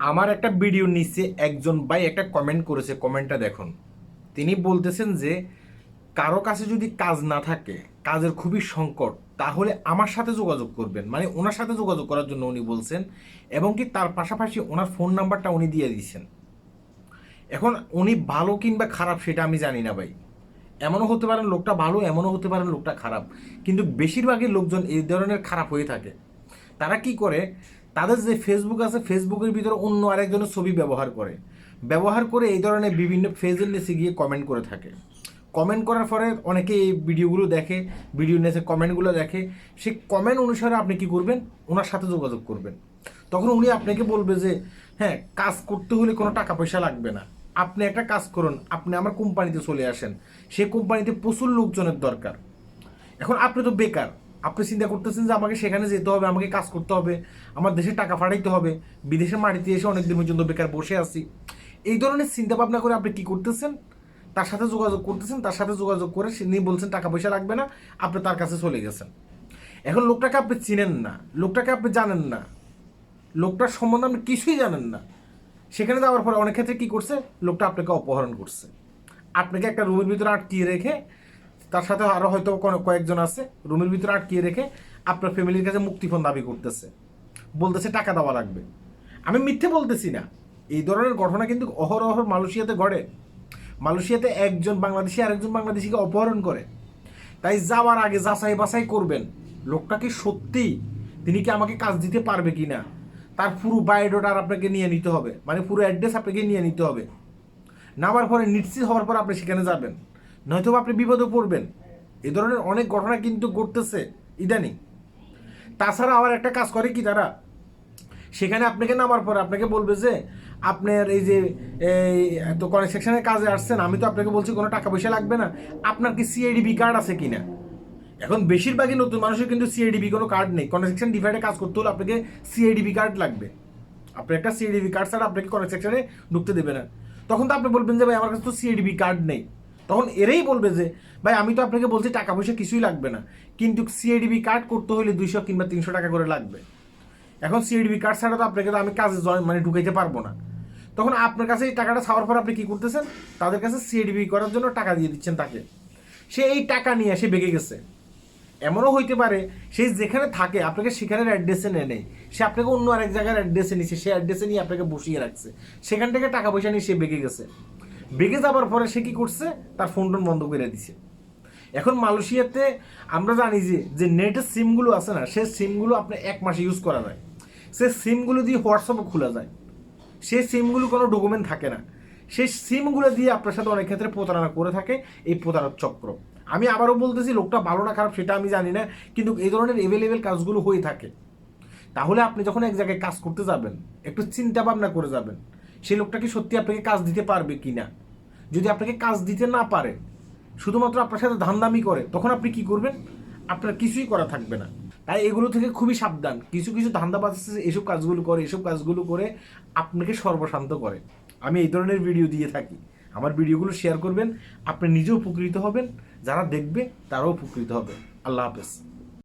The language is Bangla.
আমার একটা ভিডিও নিচে একজন ভাই একটা কমেন্ট করেছে কমেন্টটা দেখুন। তিনি বলতেছেন যে, কারও কাছে যদি কাজ না থাকে, কাজের খুবই সংকট, তাহলে আমার সাথে যোগাযোগ করবেন। মানে ওনার সাথে যোগাযোগ করার জন্য উনি বলছেন, এবং কি তার পাশাপাশি ওনার ফোন নাম্বারটা উনি দিয়ে দিয়েছেন এখন উনি ভালো কিংবা খারাপ সেটা আমি জানি না ভাই। এমনও হতে পারেন লোকটা ভালো, এমনও হতে পারেন লোকটা খারাপ। কিন্তু বেশিরভাগই লোকজন এই ধরনের খারাপ হয়ে থাকে। তারা কি করে তাদের যে ফেসবুক আছে ফেসবুকের ভিতরে অন্য আরেকজনের ছবি ব্যবহার করে। ব্যবহার করে এই ধরনের বিভিন্ন ফেজের নিচে গিয়ে কমেন্ট করে থাকে। কমেন্ট করার পরে অনেকে এই ভিডিওগুলো দেখে, ভিডিও নিচে কমেন্টগুলো দেখে। সেই কমেন্ট অনুসারে আপনি কি করবেন? ওনার সাথে যোগাযোগ করবেন। তখন উনি আপনাকে বলবে যে হ্যাঁ কাজ করতে হলে কোনো টাকা পয়সা লাগবে না। আপনি একটা কাজ করুন, আপনি আমার কোম্পানিতে চলে আসেন। সেই কোম্পানিতে প্রচুর লোকজনের দরকার। এখন আপনি তো বেকার। আপনি চিন্তা করতেছেন যে আমাকে সেখানে যেতে হবে, আমাকে কাজ করতে হবে, আমার দেশে টাকা ফাটাইতে হবে বিদেশের মাটিতে এসে অনেক দিন পর্যন্ত বেকার বসে আছি। এই ধরনের চিন্তা ভাবনা করে আপনি কি করতেছেন? তার সাথে যোগাযোগ করতেছেন, তার সাথে যোগাযোগ করে নিয়ে বলছেন টাকা পয়সা লাগবে না, আপনি তার কাছে চলে গেছেন। এখন লোকটাকে আপনি চিনেন না, লোকটাকে আপনি জানেন না। লোকটার সম্বন্ধে আপনি কিছুই জানেন না। সেখানে যাওয়ার পরে অনেক ক্ষেত্রে কী করছে? লোকটা আপনাকে অপহরণ করছে। আপনাকে একটা রুমের ভিতরে আটকিয়ে রেখে তার সাথে আরও হয়তো কয়েকজন আছে, রুমের ভিতরে আটকিয়ে রেখে আপনার ফ্যামিলির কাছে মুক্তিপণ দাবি করতেছে। বলতেছে টাকা দেওয়া লাগবে। আমি মিথ্যে বলতেছি না। এই ধরনের ঘটনা কিন্তু অহরহ মালয়েশিয়াতে ঘটে। মালয়েশিয়াতে একজন বাংলাদেশি আরেকজন বাংলাদেশিকে অপহরণ করে। তাই যাওয়ার আগে যাচাই বাছাই করবেন। লোকটা কি সত্যি? তিনি কি আমাকে কাজ দিতে পারবে কি না তার পুরো বায়োডাটা আপনাকে নিয়ে নিতে হবে। মানে পুরো অ্যাড্রেস আপনাকে নিয়ে নিতে হবে। নামার পরে নিশ্চিত হওয়ার পর আপনি সেখানে যাবেন। নয়তো আপনি বিপদে পড়বেন। এ ধরনের অনেক ঘটনা কিন্তু ঘটতেছে ইদানিং। তাছাড়া আবার একটা কাজ করে কি তারা? সেখানে আপনাকে নামার পরে আপনাকে বলবে যে, আপনার এই যে এত কনস্ট্রাকশনের কাজে আসছেন, আমি তো আপনাকে বলছি কোনো টাকা পয়সা লাগবে না। আপনার কি সিআইডিবি কার্ড আছে কি না এখন বেশিরভাগই নতুন মানুষের কিন্তু সিআইডিবি কোনো কার্ড নেই। কনস্ট্রাকশন ডিভাইডে কাজ করতে হলে আপনাকে সিআইডিবি কার্ড লাগবে। আপনার একটা সিআইডিবি কার্ড ছাড়া আপনাকে কনস্ট্রাকশনে ঢুকতে দেবে না। তখন তো আপনি বলবেন যে, ভাই, আমার কাছে তো সিআইডিবি কার্ড নেই। তখন এরাই বলবে যে, ভাই, আমি তো আপনাকে বলছি টাকা পয়সা কিছুই লাগবে না। কিন্তু সিআইডিবি কার্ড করতে হলে দুইশো কিংবা তিনশো টাকা করে লাগবে। এখন সিআইডিবি কার্ড ছাড়া তো আপনাকে তো আমি কাজে মানে ঢুকাইতে পারব না। তখন আপনার কাছে এই টাকাটা ছাওয়ার পর আপনি কী করতেছেন? তাদের কাছে সিআইডিবি করার জন্য টাকা দিয়ে দিচ্ছেন তাকে। সে এই টাকা নিয়ে সে বেগে গেছে। এমনও হইতে পারে, সে যেখানে থাকে, আপনাকে সেখানের অ্যাড্রেসে নেয় নেই। সে আপনাকে অন্য আরেক জায়গার অ্যাড্রেসে নিচ্ছে সে অ্যাড্রেসে নিয়ে আপনাকে বসিয়ে রাখছে। সেখান থেকে টাকা পয়সা নিয়ে সে বেগে গেছে। বেগে যাবার পরে সে কি করছে? তার ফোন টোন বন্ধ করে দিছে। এখন মালয়েশিয়াতে আমরা জানি যে যে নেটের সিমগুলো আছে না, সে সিমগুলো আপনি এক মাসে ইউজ করা যায়। সে সিমগুলো দিয়ে হোয়াটসঅ্যাপও খোলা যায়। সেই সিমগুলো কোনো ডকুমেন্ট থাকে না। সেই সিমগুলো দিয়ে আপনার সাথে অনেক ক্ষেত্রে প্রতারণা করে থাকে এই প্রতারক চক্র। আমি আবারও বলতেছি, লোকটা ভালো না খারাপ সেটা আমি জানি না, কিন্তু এই ধরনের এভেলেবেল কাজগুলো হয়ে থাকে। তাহলে আপনি যখন এক জায়গায় কাজ করতে যাবেন, একটু চিন্তা ভাবনা করে যাবেন সেই লোকটা কি সত্যি আপনাকে কাজ দিতে পারবে কি না যদি আপনাকে কাজ দিতে না পারে, শুধুমাত্র আপনার সাথে ধান্দামি করে, তখন আপনি কি করবেন? আপনার কিছুই করা থাকবে না। তাই এগুলো থেকে খুবই সাবধান। কিছু কিছু ধান্দাবাজ আছে এসব কাজগুলো করে, এসব কাজগুলো করে আপনাকে সর্বশান্ত করে। আমি এই ধরনের ভিডিও দিয়ে থাকি। আমার ভিডিওগুলো শেয়ার করবেন, আপনি নিজেও উপকৃত হবেন, যারা দেখবে তারাও উপকৃত হবে। আল্লাহ হাফেজ।